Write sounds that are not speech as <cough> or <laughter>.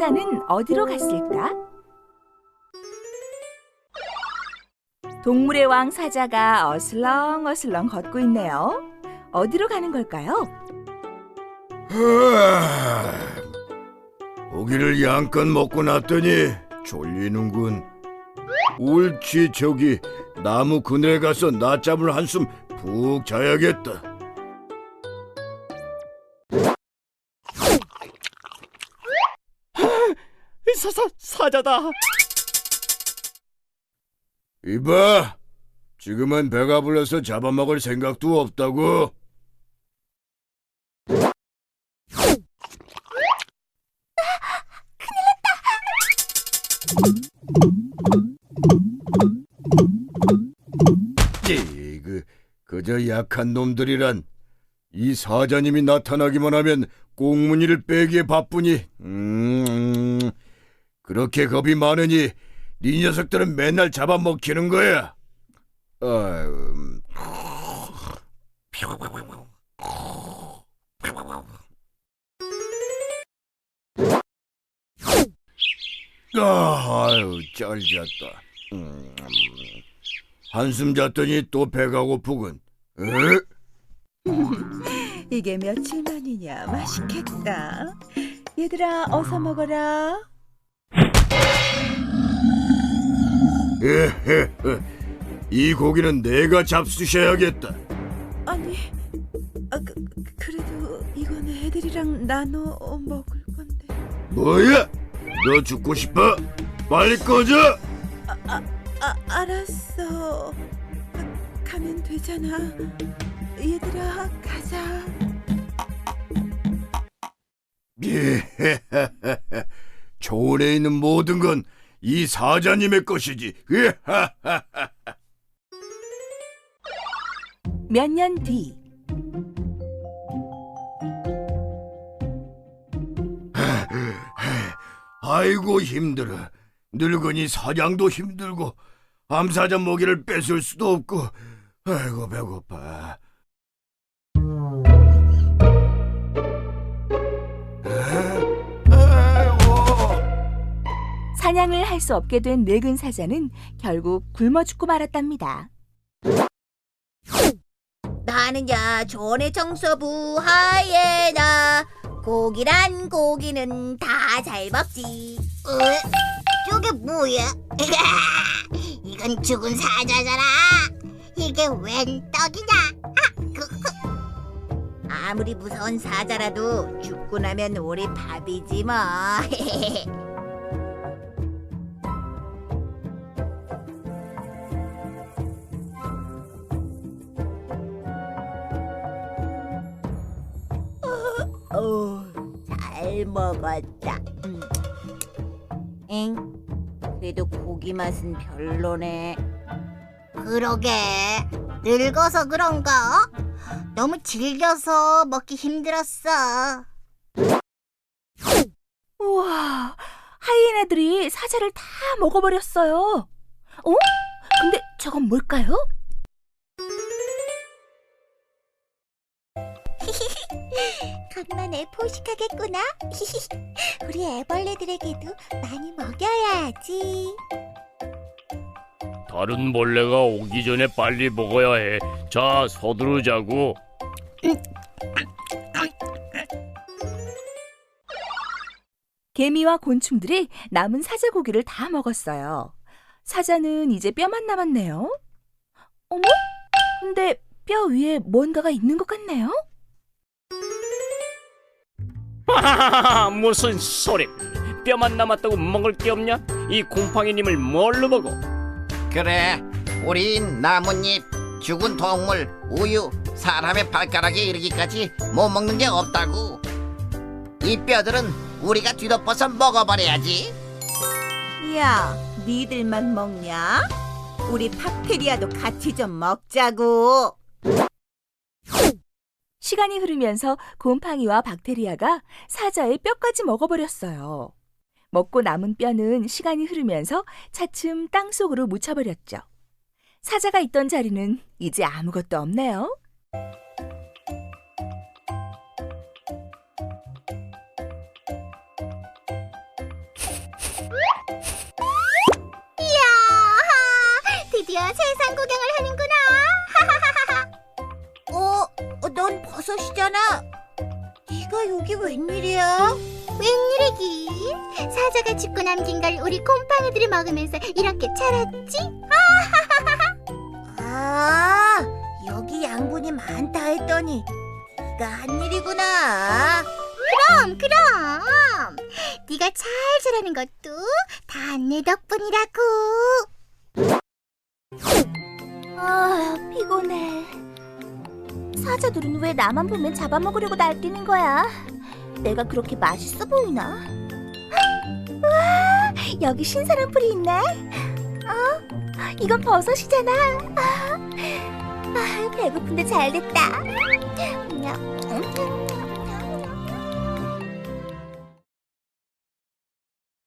사자는 어디로 갔을까? 동물의 왕 사자가 어슬렁어슬렁 걷고 있네요. 어디로 가는 걸까요? 하, 고기를 양껏 먹고 났더니 졸리는군. 옳지 저기 나무 그늘에 가서 낮잠을 한숨 푹 자야겠다. 사사 사자다. 이봐, 지금은 배가 불러서 잡아먹을 생각도 없다고. 이, 그, 그저 약한 놈들이란 이 사자님이 나타나기만 하면 꽁무니를 빼기에 바쁘니 음, 그렇게 겁이 많으니 네 녀석들은 맨날 잡아먹히는 거야. 아, 아유 잘 잤다. 음, 한숨 잤더니 또 배가 고프군. 에? <laughs> 이게 며칠 만이냐? 맛있겠다. 얘들아 어서 먹어라 에헤헤. 이 고기는 내가 잡수셔야겠다. 아니 아, 그, 그- 그래도 이건 애들이랑 나눠 먹을 건데 뭐야? 너 죽고 싶어? 빨리 꺼져! 아 알았어 가, 가면 되잖아 얘들아 가자 <laughs> 예헤헤헤. 조언에 있는 모든 건 이 사자님의 것이지. 몇 년 뒤. 아이고 힘들어. 늙으니 사냥도 힘들고 암사자 먹이를 뺏을 수도 없고 아이고 배고파. 사냥을 할 수 없게 된 늙은 사자는 결국 굶어 죽고 말았답니다. 나는야 존의 청소부 하예나 고기란 고기는 다 잘 먹지 어? 저게 뭐야? <laughs> 이건 죽은 사자잖아 이게 웬 떡이냐 아, 그, <laughs> 그. 아무리 무서운 사자라도 죽고 나면 우리 밥이지 뭐 <laughs> 어, 잘 먹었다. 음. 엥? 그래도 고기 맛은 별로네. 그러게. 늙어서 그런가? 너무 질겨서 먹기 힘들었어. 우와, 하이에나들이 사자를 다 먹어버렸어요. 어? 근데 저건 뭘까요? <laughs> 간만에 포식하겠구나. <laughs> 우리 애벌레들에게도 많이 먹여야지. 다른 벌레가 오기 전에 빨리 먹어야 해. 자, 서두르자고. 개미와 곤충들이 남은 사자 고기를 다 먹었어요. 사자는 이제 뼈만 남았네요. 어머? 근데 뼈 위에 뭔가가 있는 것 같네요? 하하하하, 무슨 소리? 뼈만 남았다고 먹을 게 없냐? 이 곰팡이님을 뭘로 보고? 그래 우린 나뭇잎 죽은 동물 우유 사람의 발가락에 이르기까지 못 먹는 게 없다고 이 뼈들은 우리가 뒤덮어서 먹어버려야지 야 니들만 먹냐? 우리 박테리아도 같이 좀 먹자고 시간이 흐르면서 곰팡이와 박테리아가 사자의 뼈까지 먹어버렸어요. 먹고 남은 뼈는 시간이 흐르면서 차츰 땅 속으로 묻혀버렸죠. 사자가 있던 자리는 이제 아무것도 없네요. 이야! 드디어 세상 구경을 섯이잖아. 네가 여기 웬일이야? 웬일이긴? 사자가 죽고 남긴 걸 우리 곰팡이들이 먹으면서 이렇게 자랐지? <laughs> 아, 여기 양분이 많다 했더니 네가 한 일이구나. 그럼 그럼 네가 잘 자라는 것도 다 내 덕분이라고. 아 피곤해. 사자들은 왜 나만 보면 잡아먹으려고 날뛰는 거야? 내가 그렇게 맛있어 보이나? 우와, 여기 신선한 풀이 있네. 어? 이건 버섯이잖아. 아, 아, 배고픈데 잘 됐다. 냠. 음.